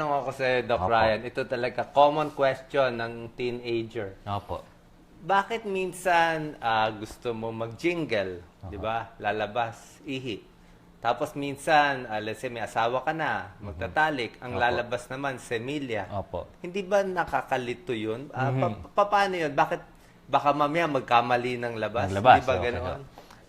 Tanong ako sa Doc Opo. Ryan, ito talaga common question ng teenager. Opo. Bakit minsan ah, gusto mo mag-jingle, di ba? Lalabas, ihi. Tapos minsan, ah, let's say may asawa ka na, magtatalik, ang Opo. lalabas naman, semilya. Opo. Hindi ba nakakalito yun? Ah, Mhm. pa- pa- paano yun? Bakit baka mamaya magkamali ng labas? Ang labas. Hindi ba okay. ganoon?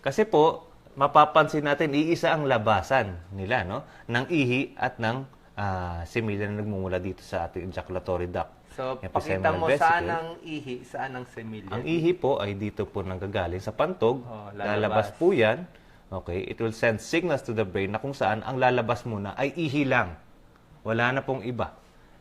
Kasi po, mapapansin natin, iisa ang labasan nila, no? Ng ihi at ng ah, similya na nagmumula dito sa ating ejaculatory duct. So, Yung pakita mo vesicle. saan ang ihi, saan ang semilya. Ang ihi po ay dito po nanggagaling sa pantog. Oh, lalabas lalabas. po yan. Okay, it will send signals to the brain na kung saan ang lalabas muna ay ihi lang. Wala na pong iba.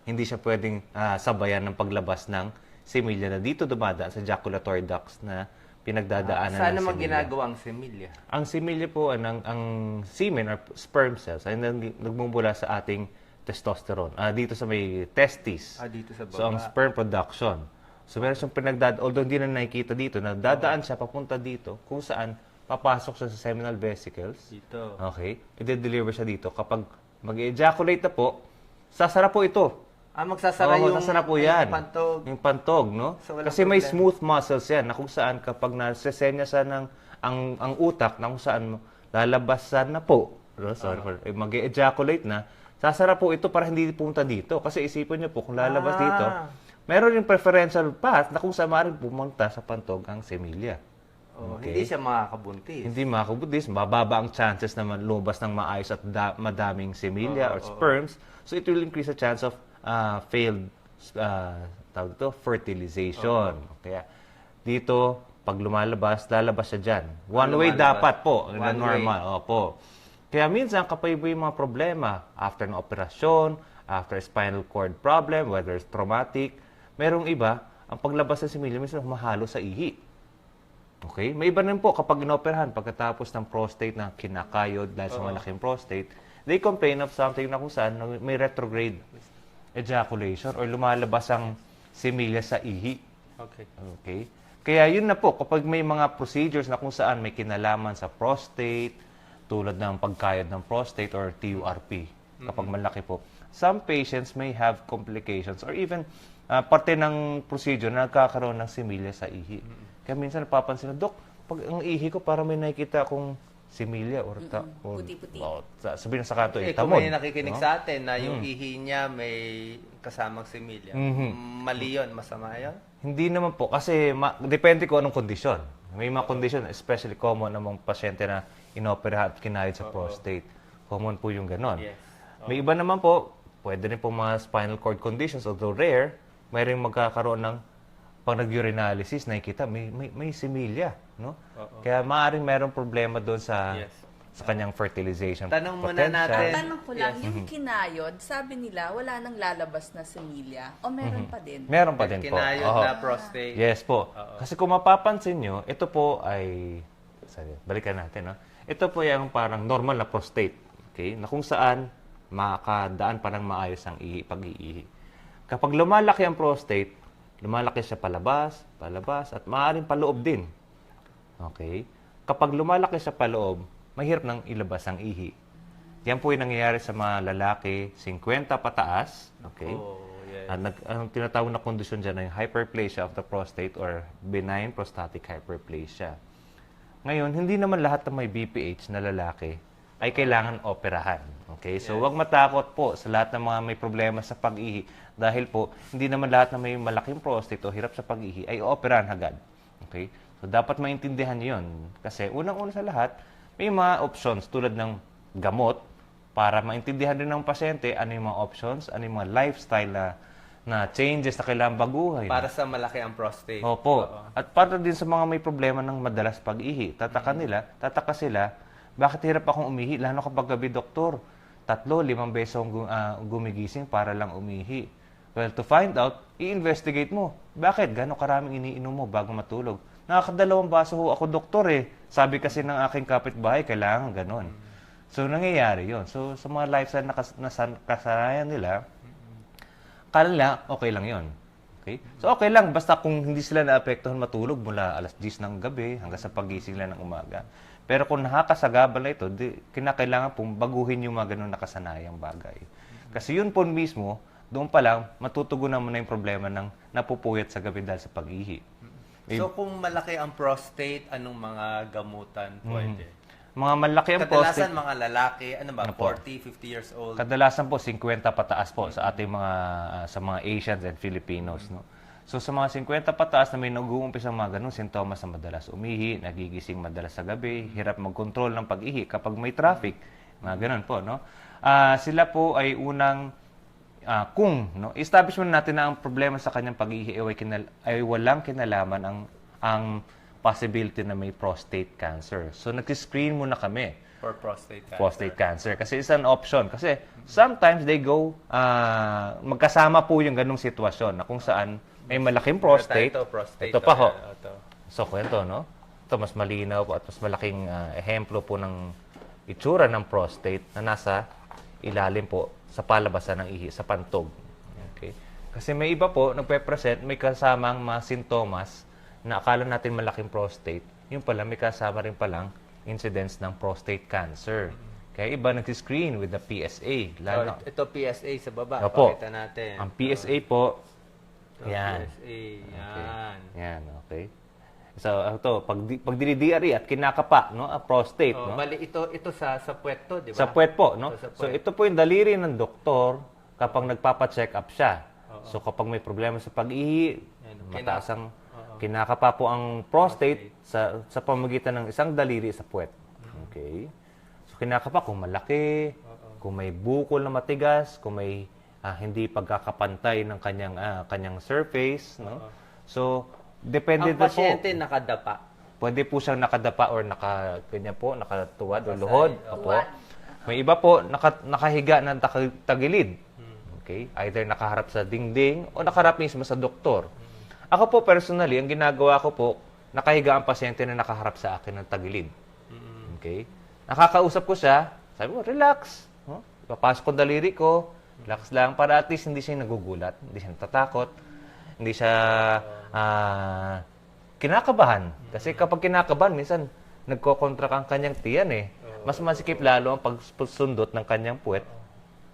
Hindi siya pwedeng ah, sabayan ng paglabas ng similya na dito dumada sa ejaculatory ducts na pinagdadaanan Saan ng naman similya. ginagawa ang semilya? Ang similya po, ang, ang semen or sperm cells ay nag- nagmumula sa ating testosterone. Ah, dito sa may testis. Ah, dito sa So, ang baba. sperm production. So, meron siyang pinagdad, although hindi na nakikita dito, na dadaan siya papunta dito kung saan papasok siya sa seminal vesicles. Dito. Okay? I-deliver siya dito. Kapag mag-ejaculate na po, sasara po ito. Ah, magsasara Oo, yung, sasara po yung yan. pantog. Yung pantog, no? So, walang Kasi may problema. smooth muscles yan na kung saan kapag nasesenya sa ng ang, ang utak na kung saan lalabasan na po, no? sorry, for- eh, mag-ejaculate na, sasara po ito para hindi punta dito. Kasi isipin niyo po, kung lalabas Ah. dito, meron yung preferential path na kung saan maaaring pumunta sa pantog ang semilya. Oh, Okay. Hindi siya makakabuntis. Hindi makakabudis, mababa ang chances na lumabas ng maayos at da- madaming semilya Oo, or sperms. So it will increase the chance of uh, failed uh, tawag ito, fertilization. Kaya dito, pag lumalabas, lalabas siya dyan. One Ah, way lumalabas. dapat po, One normal. Opo. Kaya minsan, kapag may mga problema, after ng operasyon, after spinal cord problem, whether it's traumatic, merong iba, ang paglabas ng similya, minsan mahalo sa ihi. Okay? May iba rin po kapag inoperahan pagkatapos ng prostate na kinakayod dahil sa malaking prostate, they complain of something na kung saan may retrograde ejaculation or lumalabas ang similya sa ihi. Okay. Okay? Kaya yun na po, kapag may mga procedures na kung saan may kinalaman sa prostate, tulad ng pagkayod ng prostate or TURP, kapag malaki po, some patients may have complications or even ah, parte ng procedure na nagkakaroon ng similya sa ihi. Kaya minsan napapansin na, Dok, pag ang ihi ko para may nakikita akong similya or, ta- or Puti-puti. oh, sa- sabihin sa kanto, Eh, eh, kung may nakikinig no? sa atin na yung ihi niya may kasamang similya, Mhm. mali yun, masama yun? Hindi naman po kasi ma- depende ko anong kondisyon. May mga kondisyon, especially common among pasyente na inopera at kinayod sa prostate. Common po yung ganon. Yes. May iba naman po, pwede rin po mga spinal cord conditions, although rare, may rin magkakaroon ng pag nag-urinalysis, nakikita may, may, may similya. No? Oo. Kaya maaaring merong problema doon sa Yes. sa kanyang fertilization Tanong muna potential. natin. Tanong ko lang, Yes. yung kinayod, sabi nila, wala nang lalabas na semilya o meron pa din? Meron pa din po. Kinayod Oo. na prostate. Yes po. Kasi kung mapapansin nyo, ito po ay, sorry, balikan natin, no? Ito po yung parang normal na prostate, okay? Na kung saan makadaan pa ng maayos ang ihi, pag-iihi. Kapag lumalaki ang prostate, lumalaki siya palabas, palabas, at maaaring paloob din. Okay? Kapag lumalaki siya paloob, mahirap nang ilabas ang ihi. Yan po yung nangyayari sa mga lalaki, 50 pataas, okay? Oh, yes. At nag, ang tinatawag na kondisyon dyan ay hyperplasia of the prostate or benign prostatic hyperplasia. Ngayon, hindi naman lahat ng may BPH na lalaki ay kailangan operahan. Okay? So, huwag matakot po sa lahat ng mga may problema sa pag-ihi dahil po, hindi naman lahat na may malaking prostate o hirap sa pag-ihi ay operahan agad. Okay? So, dapat maintindihan yon Kasi, unang-una sa lahat, may mga options tulad ng gamot para maintindihan din ng pasyente ano yung mga options, ano yung mga lifestyle na, na changes na kailangan baguhin. Para sa malaki ang prostate. Opo. Oo. At para din sa mga may problema ng madalas pag-ihi. Tataka nila, tataka sila, bakit hirap akong umihi? Lalo kapag gabi, doktor. Tatlo, limang beses akong ah, gumigising para lang umihi. Well, to find out, i-investigate mo. Bakit? Gano'ng karaming iniinom mo bago matulog? Nakakadalawang baso ho ako, doktor eh. Sabi kasi ng aking kapitbahay, kailangan ganon. So, nangyayari yon So, sa mga lifestyle na kas- na san- kasanayan nila, kala nila, okay lang yon. Okay? So, okay lang. Basta kung hindi sila naapektuhan matulog mula alas 10 ng gabi hanggang sa pagising nila ng umaga. Pero kung nakakasagabal na ito, di, kinakailangan pong baguhin yung mga ganun nakasanayang bagay. Kasi yun po mismo, doon pa lang, matutugunan mo na yung problema ng napupuyat sa gabi dahil sa pag-ihi. So kung malaki ang prostate, anong mga gamutan pwede? Mga malaki ang Kadalasan prostate, mga lalaki, ano ba, Ano po? 40, 50 years old. kadalasan po 50 pataas po sa ating mga ah, sa mga Asians and Filipinos, no. So sa mga 50 pataas na may nag-uumpisa mga ganung sintomas na madalas umihi, nagigising madalas sa gabi, hirap mag-control ng pag-ihi kapag may traffic, mga ganun po, no. Ah, sila po ay unang ah, kung no establish mo natin na ang problema sa kanyang pag-ihi ay, kinal- ay walang kinalaman ang ang possibility na may prostate cancer. So nag-screen muna kami for prostate cancer. prostate cancer. Kasi it's an option. Kasi sometimes they go, ah, magkasama po yung ganong sitwasyon na kung saan may malaking prostate. Ito, prostate. Ito pa ho. ito. So, kwento, no? Ito, mas malinaw po at mas malaking ah, ehemplo po ng itsura ng prostate na nasa ilalim po sa palabasan ng ihi, sa pantog. Okay? Kasi may iba po, nagpe-present, may kasamang mga sintomas na akala natin malaking prostate. Yung pala, may kasama rin palang incidence ng prostate cancer. Kaya iba nag-screen with the PSA. So, Lalo, ito PSA sa baba. Opo. Pakita natin. ang PSA po, Ito, yan. PSA. Yan. Yan, okay. So, ito, pag, di- pag dinidiri at kinakapa, no, a prostate, Oh, no? Mali, ito, ito sa, sa puwet to, di ba? Sa puwet po, no? Sa So, puwet. ito po yung daliri ng doktor kapag nagpapa-check up siya. So, kapag may problema sa pag-ihi, Yan, mataas ang kinakapa po ang prostate sa sa pamagitan ng isang daliri sa puwet. Okay? So, kinakapa kung malaki, kung may bukol na matigas, kung may ah, hindi pagkakapantay ng kanyang ah, kanyang surface, no? So, depende Ang na po. pasyente nakadapa. Pwede po siyang nakadapa or naka, ganyan po, nakatuwad o luhod. Opo. May iba po, naka, nakahiga ng taka- tagilid. Okay? Either nakaharap sa dingding o nakaharap mismo sa doktor. Ako po personally, ang ginagawa ko po, nakahiga ang pasyente na nakaharap sa akin ng tagilid. Okay? Nakakausap ko siya, sabi ko, relax. Oh, Papasok ko daliri ko, relax lang, para at least hindi siya nagugulat, hindi siya natatakot, hindi siya ah, kinakabahan. Kasi kapag kinakabahan, minsan nagkokontract ang kanyang tiyan eh. Mas masikip lalo ang pagsundot ng kanyang puwet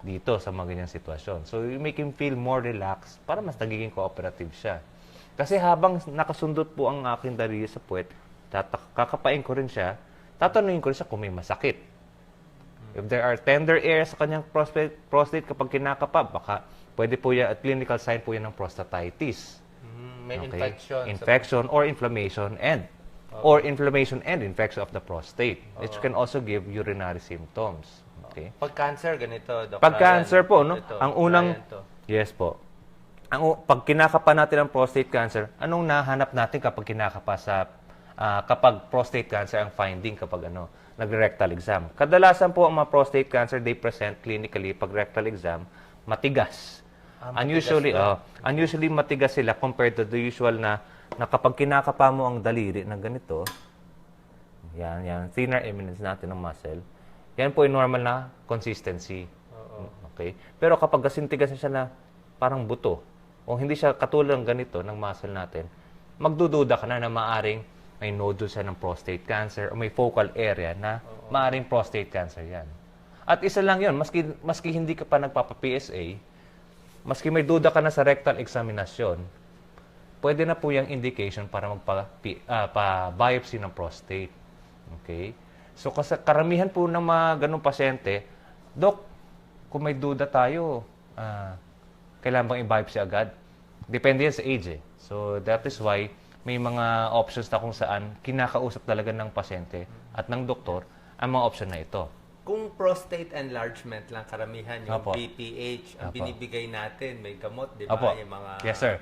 dito sa mga ganyang sitwasyon. So, you make him feel more relaxed para mas nagiging cooperative siya. Kasi habang nakasundot po ang aking daliri sa puwet, tatak- kakapain ko rin siya, tatanungin ko rin siya kung may masakit. If there are tender areas sa kanyang prostate, prostate kapag kinakapa, baka pwede po yan, at clinical sign po yan ng prostatitis. Mm, may Okay? infection. Infection or inflammation and or inflammation and infection of the prostate, which can also give urinary symptoms. Okay? Pag cancer, ganito. Doc. Pag cancer po, no? Ito, ang unang. Yes po. Ang pag kinakapa natin ang prostate cancer, anong nahanap natin kapag kinakapa sa ah, kapag prostate cancer ang finding kapag ano, nagre-rectal exam? Kadalasan po ang mga prostate cancer they present clinically pag rectal exam matigas. Ah, matigas unusually, na. oh, unusually matigas sila compared to the usual na na kapag kinakapa mo ang daliri ng ganito, yan, yan. Thinner eminence natin ng muscle. Yan po yung normal na consistency. Okay? Pero kapag kasintigas na siya na parang buto, o hindi siya katulad ng ganito ng muscle natin, magdududa ka na na maaring may nodule siya ng prostate cancer o may focal area na maaring prostate cancer yan. At isa lang yon maski, maski hindi ka pa nagpapa-PSA, maski may duda ka na sa rectal examinasyon, pwede na po yung indication para magpa-biopsy ng prostate. Okay? So, kasi karamihan po ng mga ganong pasyente, Dok, kung may duda tayo, ah, kailangan bang i-biopsy agad? Depende yan sa age eh. So, that is why may mga options na kung saan kinakausap talaga ng pasyente at ng doktor ang mga option na ito. Kung prostate enlargement lang karamihan, yung Opo. PPH, ang Opo. binibigay natin, may gamot, di ba? Opo. Yung mga, Yes, sir.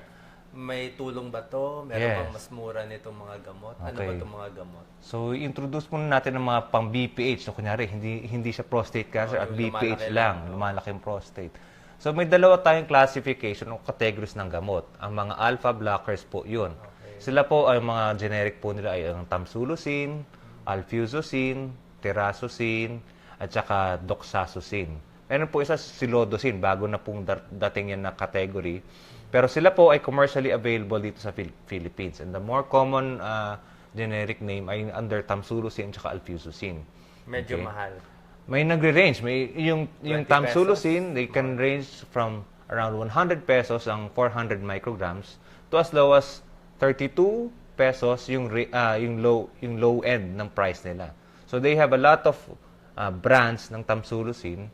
May tulong ba to? Meron Yes. bang mas mura nitong mga gamot? Ano ba Okay. itong mga gamot? So, introduce muna natin ng mga pang BPH. So, kunyari, hindi, hindi siya prostate cancer at yung BPH lumalaki lang, lang. lumalaking prostate. So, may dalawa tayong classification o categories ng gamot. Ang mga alpha blockers po yun. Sila po, ay mga generic po nila ay ang tamsulosin, alfuzosin, terazosin, at saka doxazosin. Meron po isa silodosin, bago na pong dating yan na category. Pero sila po ay commercially available dito sa Phil- Philippines. And the more common uh, generic name ay under tamsulosin at saka alfuzosin. Medyo Okay. mahal. May nagre-range. May yung yung 20 tamsulosin, they can range from around 100 pesos ang 400 micrograms to as low as 32 pesos yung ah, yung low yung low end ng price nila. So they have a lot of ah, brands ng tamsulosin.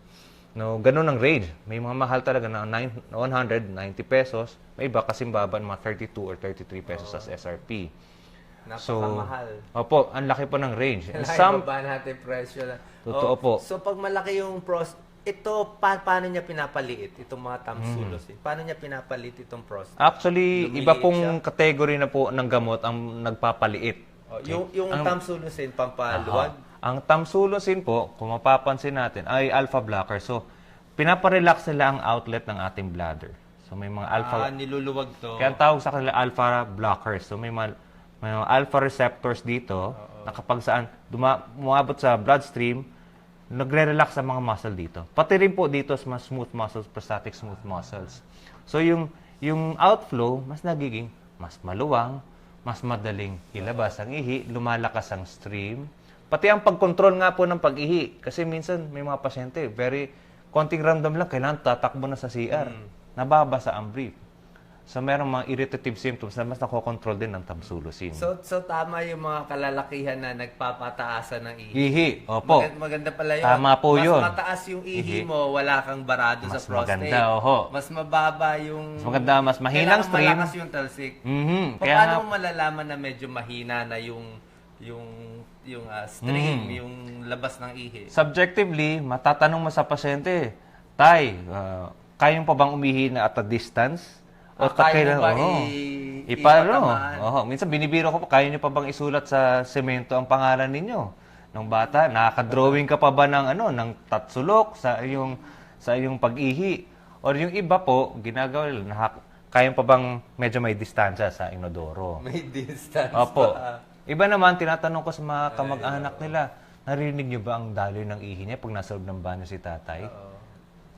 No, ganun ang range. May mga mahal talaga na 9, 190 pesos. May iba kasi baba mga 32 or 33 pesos as SRP. Napakamahal. Opo, ang laki po ng range. And Some, some baba natin presyo na. Totoo Oh, po. So pag malaki yung pros, ito, pa, paano niya pinapaliit itong mga Mm. tamsulos? eh? Paano niya pinapaliit itong prostate? Actually, Lumiliit iba pong siya? category na po ng gamot ang nagpapaliit. Oh, yung yung Ang- tamsulosin, pampaluwag. Aha. Ang tamsulosin po, kung mapapansin natin, ay alpha blocker. So, pinaparelax nila ang outlet ng ating bladder. So, may mga alpha... Ah, niluluwag to. Kaya tawag sa kanila alpha blockers. So, may mga, may mga alpha receptors dito na kapag saan duma, umabot sa bloodstream, nagre-relax ang mga muscle dito. Pati rin po dito sa mga smooth muscles, prostatic smooth muscles. So, yung, yung outflow, mas nagiging mas maluwang, mas madaling ilabas ang ihi, lumalakas ang stream. Pati ang pag-control nga po ng pag-ihi. Kasi minsan may mga pasyente, very konting ramdam lang, kailangan tatakbo na sa CR. Nababasa ang brief. So, merong mga irritative symptoms na mas nakokontrol din ng tamsulosin. So, so tama yung mga kalalakihan na nagpapataasan ng ihi. ihi, opo. Maganda, maganda pala yun. Tama po Mas yun. mataas yung ihi, Ihi. mo, wala kang barado sa Mas prostate. maganda, oho. Mas mababa yung... Mas maganda, mas mahinang Kailangan stream. malakas yung talsik. Mhm. Kaya Paano nga- mo malalaman na medyo mahina na yung yung yung ah, stream, Mhm. yung labas ng ihi? Subjectively, matatanong mo sa pasyente, Tay, uh, kaya mo pa bang umihi na at a distance? Ah, kaya mo ba Oo. i- ipatamaan? Oo. Minsan binibiro ko pa, kaya niyo pa bang isulat sa semento ang pangalan ninyo? Nung bata, nakaka-drawing ka pa ba ng ano, ng tatsulok sa iyong sa iyong pag-ihi? Or yung iba po, ginagawa nila, nakak- kaya pa bang medyo may distansya sa inodoro? May distance Opo. pa. Iba naman, tinatanong ko sa mga kamag-anak nila, narinig niyo ba ang daloy ng ihi niya pag nasa loob ng banyo si tatay?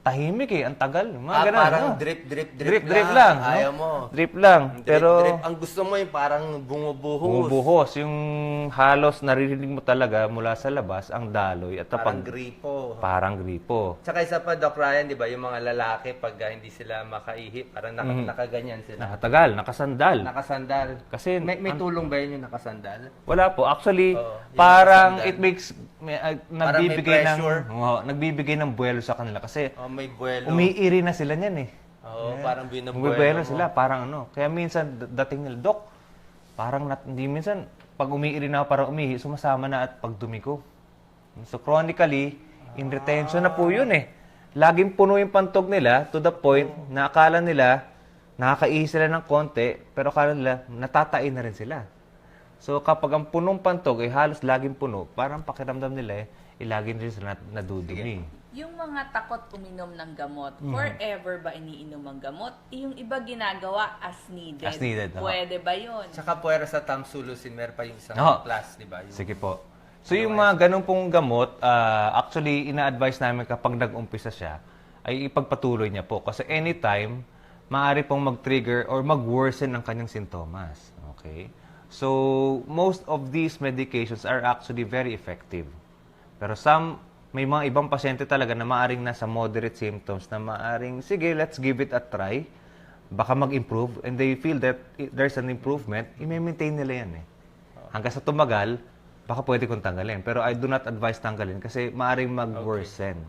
Tahimik eh, ang tagal. Mga Ah, ganun, parang no? drip, drip, drip, drip, drip lang. no? Ayaw mo. Drip lang. Drip, pero, drip. Ang gusto mo yung parang bumubuhos. bumubuhos. Yung halos naririnig mo talaga mula sa labas, ang daloy. At Parang pag, gripo. parang gripo. Tsaka isa pa, Doc Ryan, di ba, yung mga lalaki, pag ah, hindi sila makaihi, parang naka, Mm-hmm. nakaganyan sila. Nakatagal, nakasandal. Nakasandal. Kasi may, may tulong ba yun yung nakasandal? Wala po. Actually, yung parang nakasandal. it makes, may, uh, Parang may nagbibigay ng. Oo, nagbibigay ng buwelo sa kanila. Kasi Oh, may buwelo. umiiri na sila niyan eh. Oo, parang binubuelo Bumibuelo mo. sila, parang ano. Kaya minsan, d- dating nila, Dok, parang nat, hindi minsan, pag umiiri na ako para umihi, sumasama na at pagdumi ko. So, chronically, in retention na po yun eh. Laging puno yung pantog nila to the point na akala nila, nakakaihi sila ng konti, pero akala nila, natatain na rin sila. So, kapag ang punong pantog ay halos laging puno, parang pakiramdam nila eh, ilagin rin sila nadudumi. Yung mga takot uminom ng gamot, Mm-hmm. forever ba iniinom ang gamot? Eh, Yung iba ginagawa as needed. As needed, oo. Pwede ba yun? Tsaka puwera sa tamsulusin, meron pa yung isang Oo. class, di ba? Yung, Sige po. So yung mga ganun pong gamot, ah, actually ina-advise namin kapag nag-umpisa siya, ay ipagpatuloy niya po. Kasi anytime, maaari pong mag-trigger or mag-worsen ang kanyang sintomas. Okay? So, most of these medications are actually very effective. Pero some, may mga ibang pasyente talaga na maaring nasa moderate symptoms na maaring, sige, let's give it a try. Baka mag-improve and they feel that there's an improvement, i-maintain nila yan eh. Hanggang sa tumagal, baka pwede kong tanggalin. Pero I do not advise tanggalin kasi maaring mag-worsen.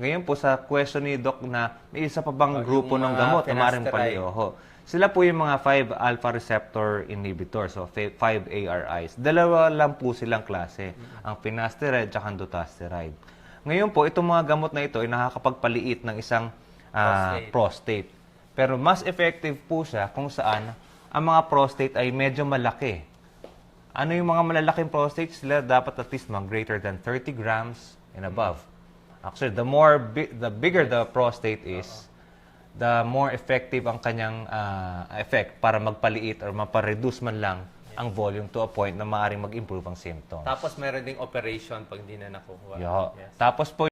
Ngayon po sa question ni Doc na may isa pa bang Oh, grupo ng gamot na maaaring finasteride. palioho. Sila po yung mga 5-alpha receptor inhibitors, so 5-ARIs. Dalawa lang po silang klase, ang finasteride at ang dutasteride. Ngayon po, itong mga gamot na ito ay nakakapagpaliit ng isang ah, Prostate. prostate. Pero mas effective po siya kung saan ang mga prostate ay medyo malaki. Ano yung mga malalaking prostate? Sila dapat at least mag greater than 30 grams and above. Actually, the more bi- the bigger the prostate is, the more effective ang kanyang ah, effect para magpaliit or mapareduce man lang ang volume to a point na maaaring mag-improve ang symptoms. Tapos meron ding operation pag hindi na nakuha. Yo. Yes. Tapos po